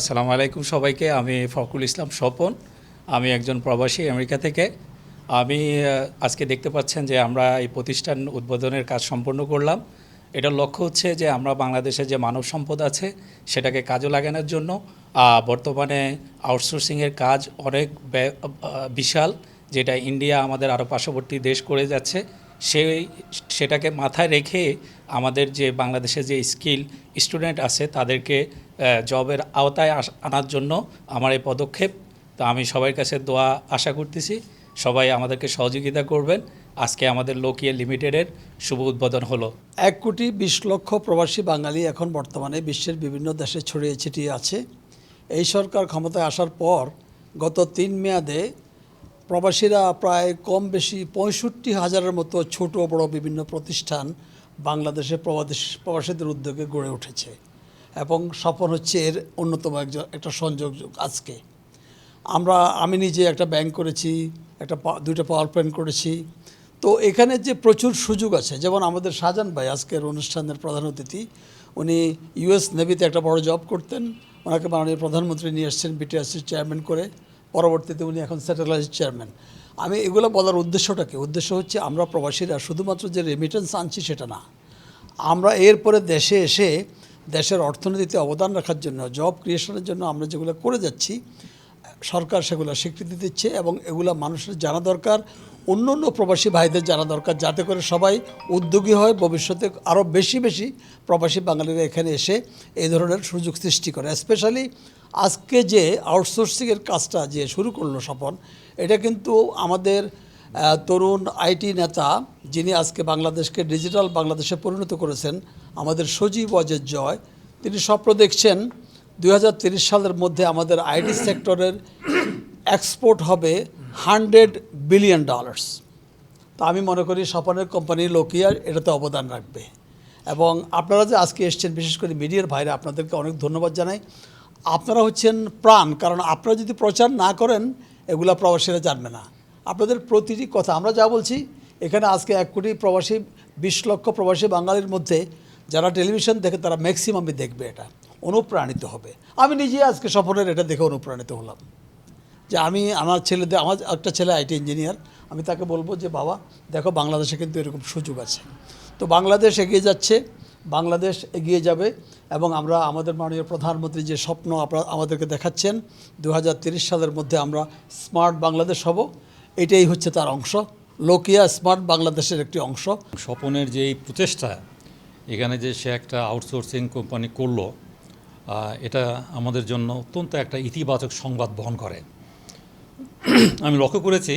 আসসালামু আলাইকুম সবাইকে। আমি ফখরুল ইসলাম স্বপন। আমি একজন প্রবাসী আমেরিকা থেকে। আমি আজকে দেখতে পাচ্ছেন যে আমরা এই প্রতিষ্ঠান উদ্বোধনের কাজ সম্পন্ন করলাম। এটার লক্ষ্য হচ্ছে যে আমরা বাংলাদেশে যে মানব সম্পদ আছে, সেটাকে কাজে লাগানোর জন্য বর্তমানে আউটসোর্সিংয়ের কাজ অনেক বিশাল, যেটা ইন্ডিয়া আমাদের আরও পার্শ্ববর্তী দেশ করে যাচ্ছে। সেই সেটাকে মাথায় রেখে আমাদের যে বাংলাদেশে যে স্কিল স্টুডেন্ট আছে তাদেরকে জবের আওতায় আনার জন্য আমার এই পদক্ষেপ। তো আমি সবার কাছে দোয়া আশা করতেছি, সবাই আমাদেরকে সহযোগিতা করবেন। আজকে আমাদের লোকিয়া লিমিটেডের শুভ উদ্বোধন হলো। এক কোটি বিশ লক্ষ প্রবাসী বাঙালি এখন বর্তমানে বিশ্বের বিভিন্ন দেশে ছড়িয়ে ছিটিয়ে আছে। এই সরকার ক্ষমতায় আসার পর গত তিন মেয়াদে প্রবাসীরা প্রায় কম বেশি পঁয়ষট্টি হাজারের মতো ছোট বড় বিভিন্ন প্রতিষ্ঠান বাংলাদেশে প্রবাদেশ প্রবাসীদের উদ্যোগে গড়ে উঠেছে এবং সফল হচ্ছে এর অন্যতম একজন একটা সংযোগ আজকে। আমরা, আমি নিজে একটা ব্যাংক করেছি, একটা দুইটা পাওয়ার প্ল্যান্ট করেছি। তো এখানে যে প্রচুর সুযোগ আছে, যেমন আমাদের শাহজাহান ভাই আজকের অনুষ্ঠানের প্রধান অতিথি, উনি ইউএস নেভিতে একটা বড় জব করতেন। ওনাকে মাননীয় প্রধানমন্ত্রী নিয়ে এসছেন বিটিআরসির চেয়ারম্যান করে। পরবর্তীতে উনি এখন স্যাটেলাইট চেয়ারম্যান আমি এগুলো বলার উদ্দেশ্যটা কি? উদ্দেশ্য হচ্ছে আমরা প্রবাসীরা শুধুমাত্র যে রেমিটেন্স আনছি সেটা না। আমরা এরপরে দেশে এসে দেশের অর্থনীতিতে অবদান রাখার জন্য জব ক্রিয়েশনের জন্য আমরা যেগুলো করে যাচ্ছি, সরকার সেগুলো স্বীকৃতি দিচ্ছে এবং এগুলো মানুষের জানা দরকার, অন্য অন্য প্রবাসী ভাইদের জানা দরকার যাতে করে সবাই উদ্যোগী হয়, ভবিষ্যতে আরও বেশি বেশি প্রবাসী বাঙালিরা এখানে এসে এই ধরনের সুযোগ সৃষ্টি করে। স্পেশালি আজকে যে আউটসোর্সিংয়ের কাজটা যে শুরু করল স্বপন, এটা কিন্তু আমাদের তরুণ আইটি নেতা যিনি আজকে বাংলাদেশকে ডিজিটাল বাংলাদেশে পরিণত করেছেন, আমাদের সজীব অজের জয়, তিনি স্বপ্ন দেখছেন দুই সালের মধ্যে আমাদের আইটি সেক্টরের এক্সপোর্ট হবে হান্ড্রেড বিলিয়ন ডলার্স তা আমি মনে করি স্বপনের কোম্পানি লোকিয়ার এটাতে অবদান রাখবে। এবং আপনারা যে আজকে এসছেন, বিশেষ করে মিডিয়ার ভাইরা, আপনাদেরকে অনেক ধন্যবাদ জানাই। আপনারা হচ্ছেন প্রাণ, কারণ আপনারা যদি প্রচার না করেন, এগুলা প্রবাসীরা জানবে না। আপনাদের প্রতিটি কথা, আমরা যা বলছি, এখানে আজকে এক কোটি প্রবাসী, বিশ লক্ষ প্রবাসী বাঙালির মধ্যে যারা টেলিভিশন দেখে, তারা ম্যাক্সিমামই দেখবে এটা, অনুপ্রাণিত হবে। আমি নিজে আজকে সফরের এটা দেখে অনুপ্রাণিত হলাম। যে আমি, আমার ছেলেদের, আমার একটা ছেলে আইটি ইঞ্জিনিয়ার, আমি তাকে বলব যে, বাবা, দেখো বাংলাদেশে কিন্তু এরকম সুযোগ আছে। তো বাংলাদেশ এগিয়ে যাচ্ছে বাংলাদেশ এগিয়ে যাবে এবং আমরা আমাদের মাননীয় প্রধানমন্ত্রী যে স্বপ্ন আপনারা আমাদেরকে দেখাচ্ছেন দু সালের মধ্যে আমরা স্মার্ট বাংলাদেশ হব। এটাই হচ্ছে তার অংশ। লোকিয়া স্মার্ট বাংলাদেশের একটি অংশ। স্বপনের যে এই প্রচেষ্টা, এখানে যে সে একটা আউটসোর্সিং কোম্পানি করল এটা আমাদের জন্য অত্যন্ত একটা ইতিবাচক সংবাদ বহন করে। আমি লক্ষ্য করেছি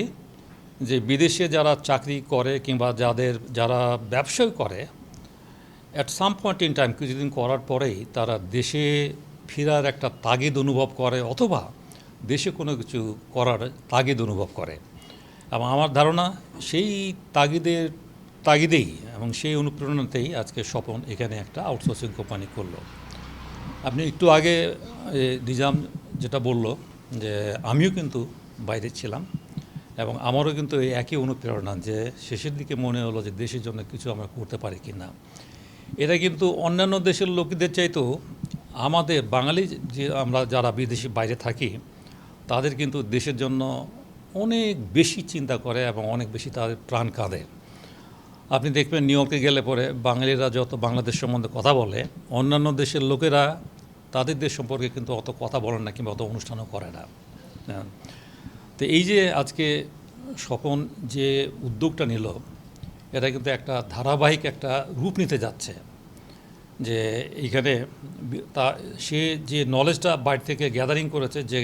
যে বিদেশে যারা চাকরি করে কিংবা যাদের, যারা ব্যবসায় করে at some point in time কিছুদিন করার পরেই তারা দেশে ফেরার একটা তাগিদ অনুভব করে, অথবা দেশে কোনো কিছু করার তাগিদ অনুভব করে। এবং আমার ধারণা, সেই তাগিদের, তাগিদেই এবং সেই অনুপ্রেরণাতেই আজকে স্বপন এখানে একটা আউটসোর্সিং কোম্পানি করল। আপনি একটু আগে নিজাম যেটা বলল যে, আমিও কিন্তু বাইরে ছিলাম এবং আমারও কিন্তু এই একই অনুপ্রেরণা যে, শেষের দিকে মনে হলো যে, দেশের জন্য কিছু আমরা করতে পারি কি না এটা কিন্তু অন্যান্য দেশের লোকদের চাইতেও আমাদের বাঙালি যে আমরা যারা বিদেশি বাইরে থাকি, তাদের কিন্তু দেশের জন্য অনেক বেশি চিন্তা করে এবং অনেক বেশি তাদের প্রাণ কাঁদে। আপনি দেখবেন নিউ ইয়র্কে গেলে পরে বাঙালিরা যত বাংলাদেশ সম্বন্ধে কথা বলে, অন্যান্য দেশের লোকেরা তাদের দেশ সম্পর্কে কিন্তু অত কথা বলেন না কিংবা অত অনুষ্ঠানও করে না। হ্যাঁ। তো এই যে আজকে স্বপন যে উদ্যোগটা নিল, এটা কিন্তু একটা ধারাবাহিক একটা রূপ নিতে যাচ্ছে। যে এইখানে তা, সে যে নলেজটা বাইরে থেকে গ্যাদারিং করেছে, যে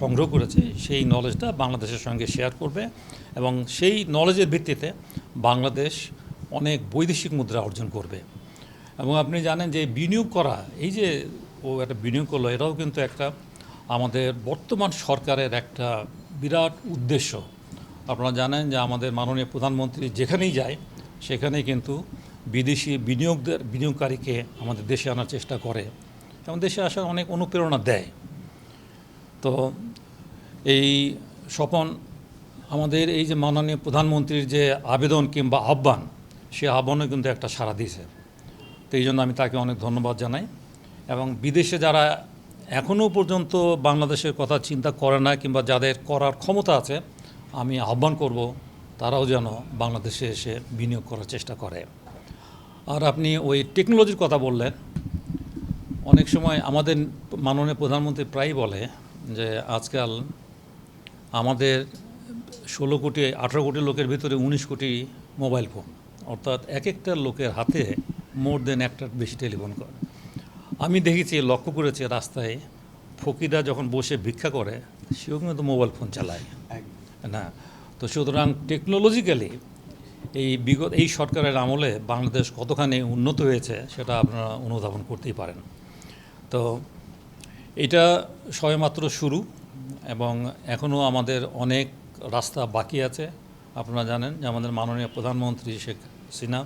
সংগ্রহ করেছে, সেই নলেজটা বাংলাদেশের সঙ্গে শেয়ার করবে এবং সেই নলেজের ভিত্তিতে বাংলাদেশ অনেক বৈদেশিক মুদ্রা অর্জন করবে। এবং আপনি জানেন যে বিনিয়োগ করা, এই যে ও একটা বিনিয়োগ করল, এটাও কিন্তু একটা আমাদের বর্তমান সরকারের একটা বিরাট উদ্দেশ্য। আপনারা জানেন যে আমাদের মাননীয় প্রধানমন্ত্রী যেখানেই যায়, সেখানেই কিন্তু বিদেশি বিনিয়োগদের, বিনিয়োগকারীকে আমাদের দেশে আনার চেষ্টা করে। এবং দেশে আসার অনেক অনুপ্রেরণা দেয়। তো এই স্বপন, আমাদের এই যে মাননীয় প্রধানমন্ত্রীর যে আবেদন কিংবা আহ্বান, সে আহ্বানও কিন্তু একটা সাড়া দিয়েছে। তো এই জন্য আমি তাকে অনেক ধন্যবাদ জানাই। এবং বিদেশে যারা এখনও পর্যন্ত বাংলাদেশের কথা চিন্তা করে না কিংবা যাদের করার ক্ষমতা আছে, আমি আহ্বান করব, তারাও যেন বাংলাদেশে এসে বিনিয়োগ করার চেষ্টা করে। আর আপনি ওই টেকনোলজির কথা বললেন অনেক সময় আমাদের মাননীয় প্রধানমন্ত্রী প্রায় বলে যে আজকাল আমাদের ষোলো কোটি আঠারো কোটি লোকের ভিতরে উনিশ কোটি মোবাইল ফোন অর্থাৎ এক একটা লোকের হাতে মোর দেন একটার বেশি টেলিফোন করে। আমি দেখেছি লক্ষ্য করেছি রাস্তায় ফকিরা যখন বসে ভিক্ষা করে সেও কিন্তু মোবাইল ফোন চালায়। না তো সুতরাং টেকনোলজিক্যালি এই বিগত, এই সরকারের আমলে বাংলাদেশ কতখানি উন্নত হয়েছে সেটা আপনারা অনুধাবন করতেই পারেন। তো এটা সবেমাত্র শুরু এবং এখনও আমাদের অনেক রাস্তা বাকি আছে। আপনারা জানেন যে আমাদের মাননীয় প্রধানমন্ত্রী শেখ হাসিনা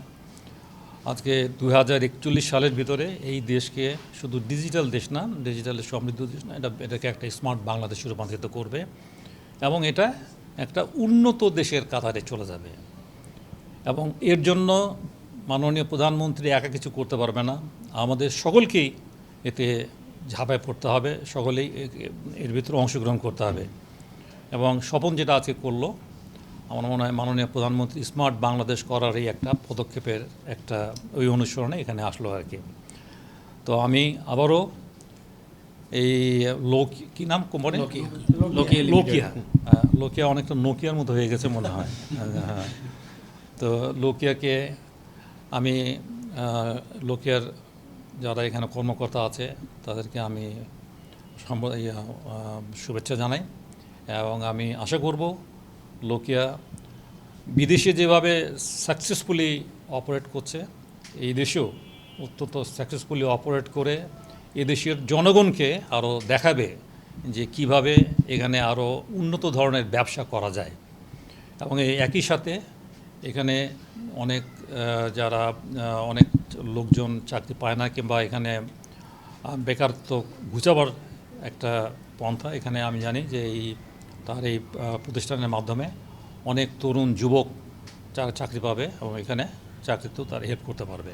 আজকে দু হাজার একচল্লিশ সালের ভিতরে এই দেশকে শুধু ডিজিটাল দেশ না ডিজিটালের সমৃদ্ধ দেশ না, এটা, এটাকে একটা স্মার্ট বাংলাদেশ রূপান্তরিত করবে এবং এটা একটা উন্নত দেশের কাতারে চলে যাবে। এবং এর জন্য মাননীয় প্রধানমন্ত্রী একা কিছু করতে পারবে না। আমাদের সকলকেই এতে ঝাঁপায় পড়তে হবে সকলেই এর ভিতরে অংশগ্রহণ করতে হবে। এবং স্বপন যেটা আজকে করল আমার মনে হয় মাননীয় প্রধানমন্ত্রী স্মার্ট বাংলাদেশ করার এই একটা পদক্ষেপের একটা ওই অনুসরণে এখানে আসলো আর কি। তো আমি আবারও এই লোক কি নাম কোম্পানি? লোকিয়া। লোকিয়া। হ্যাঁ, অনেকটা নোকিয়ার মতো হয়ে গেছে মনে হয় হ্যাঁ। তো লোকিয়াকে আমি লোকিয়ার যারা এখানে কর্মকর্তা আছে, তাদেরকে আমি শুভেচ্ছা জানাই। এবং আমি আশা করব লোকিয়া বিদেশে যেভাবে সাকসেসফুলি অপারেট করছে, এই দেশেও অত্যন্ত সাকসেসফুলি অপারেট করে এদেশের জনগণকে আরও দেখাবে যে কীভাবে এখানে আরও উন্নত ধরনের ব্যবসা করা যায়। এবং এই একই সাথে এখানে অনেক যারা অনেক লোকজন চাকরি পায় না কিংবা এখানে বেকারত্ব ঘুচাবার একটা পন্থা এখানে আমি জানি যে এই, তার এই প্রতিষ্ঠানের মাধ্যমে অনেক তরুণ যুবক চাকরি পাবে এবং এখানে চাকরিতেও তার হেল্প করতে পারবে।